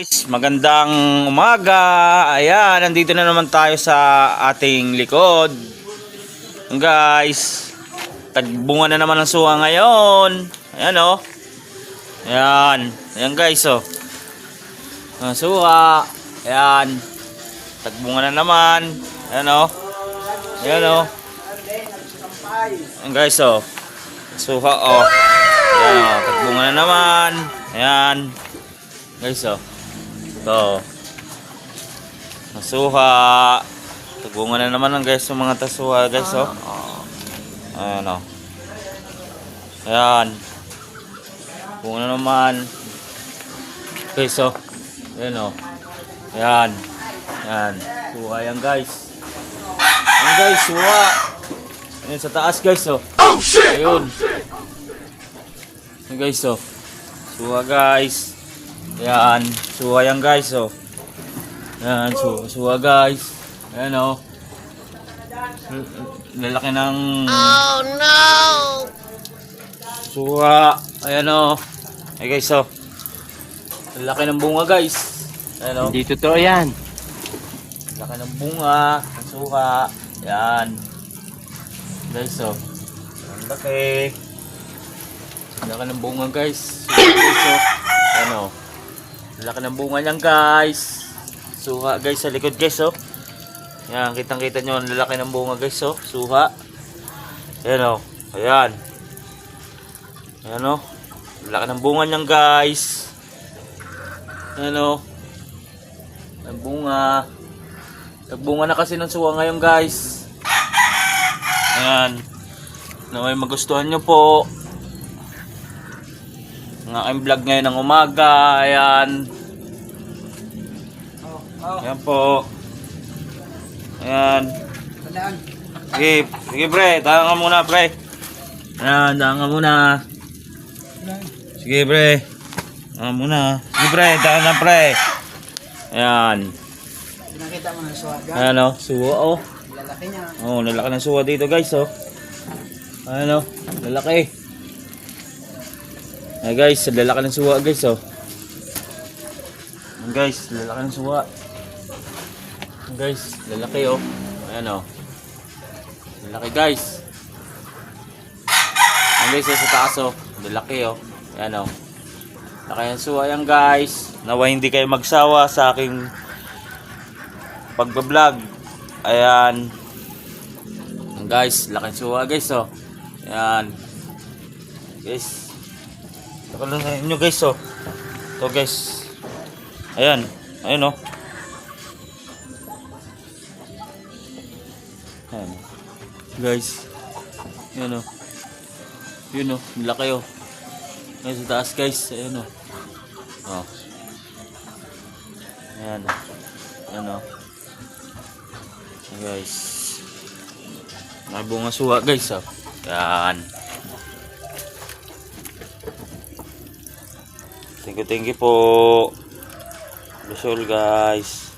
Guys, magandang umaga. Ayan, nandito na naman tayo sa ating likod. Guys, tagbunga na naman ang suha ngayon. Ayan oh. Ayan. Ayan guys oh. Ang suha. Ayan. Tagbunga na naman. Ayan oh. Ayan oh. Ayan guys oh. Suha oh. Ayan oh. Tagbunga na naman. Ayan. Guys, oh. Ito. Nasuha. Tagungan na naman ng guys yung mga tasuha, guys, oh. Ayan, oh. Ayan. Tagungan na naman. Guys, oh. Ayan, oh. Ayan. Ayan. Suha yan, guys. Ayan, guys, suha. Ayan, sa taas, guys, oh. Oh, shit! Ayun. Ayan, guys, oh. Suha, guys. Ayan, suha yan guys, oh. Ayan, suha, suha guys. Ayan, oh. Lalaki ng... Oh no! Suha. Ayan, oh. Ay guys, oh. Lalaki ng bunga guys. Ayan, oh. Hindi totoo yan. Laki ng bunga, ng suha. Ayan. Guys, oh. Ang laki. Ang laki ng bunga guys. Suha, guys, oh. Ayan, oh. Laki ng bunga niyan guys. Suha guys sa likod guys, oh. Ayan, kitang kita nyo ang lalaki ng bunga guys, oh. Suha. Ayan, oh. Ayan. Ayan, oh. Laki ng bunga niyan guys. Ayan, oh. Ang bunga. Nagbunga na kasi ng suwa ngayon guys. Ayan. Naway magustuhan nyo po. Ang aking vlog ngayon ng umaga. Ayan. Ayan po. Ayan. Sige, sige pre. Tahan ka muna pre. Ayan, tahan ka muna. Sige pre. Tahan muna. Sige pre, tahan na pre. Ayan. Nakita mo na swaga. Ayan o, suwa o. Lalaki niya. Oh, lalaki ng suwa dito guys oh. Ayan o, lalaki. Ay guys, lalaki ng suwa guys oh. Ayan guys, lalaki ng suwa. Guys, lalaki oh. Ayan oh. Lalaki guys. Ayan guys, oh, sa taas oh. Lalaki oh. Ayan oh. Laki ng suwa yan guys. Nawa hindi kayo magsawa sa aking pagbablog. Ayan. Ayan, guys, laking suwa guys oh. Ayan. Guys. Sa inyo guys oh. Ito guys. Ayan. Ayan oh. Ayan. Guys. Ayan oh. Yun oh. Laki oh. Ayan sa taas guys. Ayan oh. Oh. Ayan oh. Ayan oh. Ayan, guys. May bunga suha guys oh. Yan. Thank you, thank you po. Lusol guys.